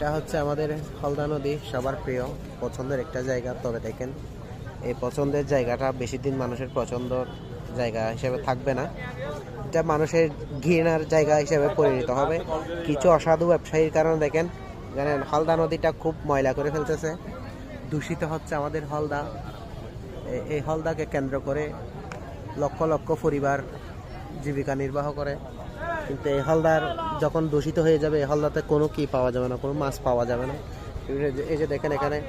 এটা হচ্ছে আমাদের হলদা নদী, সবার প্রিয়, পছন্দের একটা জায়গা। তবে দেখেন, এই পছন্দের জায়গাটা বেশি দিন মানুষের পছন্দ জায়গা হিসেবে থাকবে না। এটা মানুষের ঘৃণার জায়গা হিসেবে পরিণত হবে। কিছু অসাধু ব্যবসায়ীর কারণে দেখেন, জানেন হলদা নদীটা খুব ময়লা করে ফেলতেছে। দূষিত হচ্ছে আমাদের হলদা এই হলদাকে কেন্দ্র করে লক্ষ লক্ষ পরিবার জীবিকা নির্বাহ করে। কিন্তু এই হলদার যখন দূষিত হয়ে যাবে এই হলদাতে কোনো কি পাওয়া যাবে না কোনো মাছ পাওয়া যাবে না। এই যে- দেখেন এখানে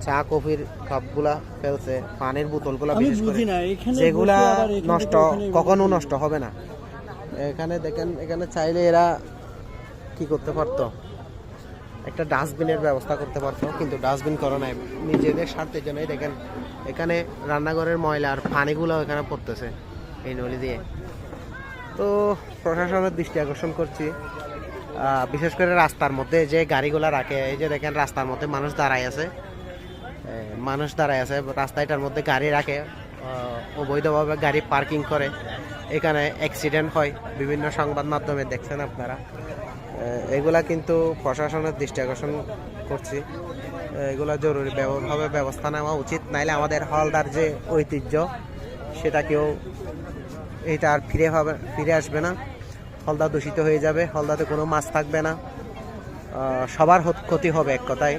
চা কফির কাপগুলা ফেলছে পানির বোতলগুলা বিশেষ করে। যেগুলা নষ্ট কখনো নষ্ট হবে না। এখানে দেখেন এখানে চাইলে এরা কি করতে পারতো? একটা ডাস্টবিনের ব্যবস্থা করতে পারতো কিন্তু ডাস্টবিন করো নাই। নিজেদের স্বার্থের জন্যই দেখেন এখানে রান্নাঘরের ময়লা আর পানিগুলো এখানে পড়তেছে এই নলি দিয়ে। তো প্রশাসনের দৃষ্টি আকর্ষণ করছি। বিশেষ করে রাস্তার মধ্যে যে গাড়িগুলো রাখে, এই যে দেখেন রাস্তার মধ্যে মানুষ দাঁড়ায় আছে। মানুষ দাঁড়ায় আছে, রাস্তাটার মধ্যে গাড়ি রাখে। অবৈধভাবে গাড়ি পার্কিং করে। এখানে অ্যাক্সিডেন্ট হয়, বিভিন্ন সংবাদ মাধ্যমে দেখছেন আপনারা। এগুলা কিন্তু প্রশাসনের দৃষ্টি আকর্ষণ করছি। এগুলো এগুলা জরুরি ব্যব- ব্যবস্থা নেওয়া উচিত। নাইলে আমাদের হলদার যে ঐতিহ্য, সেটাকেও এটা আর ফিরে হবে, ফিরে আসবে না। হলদা দূষিত হয়ে যাবে, হলদাতে কোনো মাছ থাকবে না। সবার ক্ষতি হবে এক কথায়।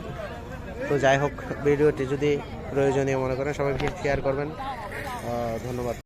তো যাই হোক, ভিডিওটি যদি প্রয়োজনীয় মনে করেন সবাই শেয়ার করবেন। ধন্যবাদ।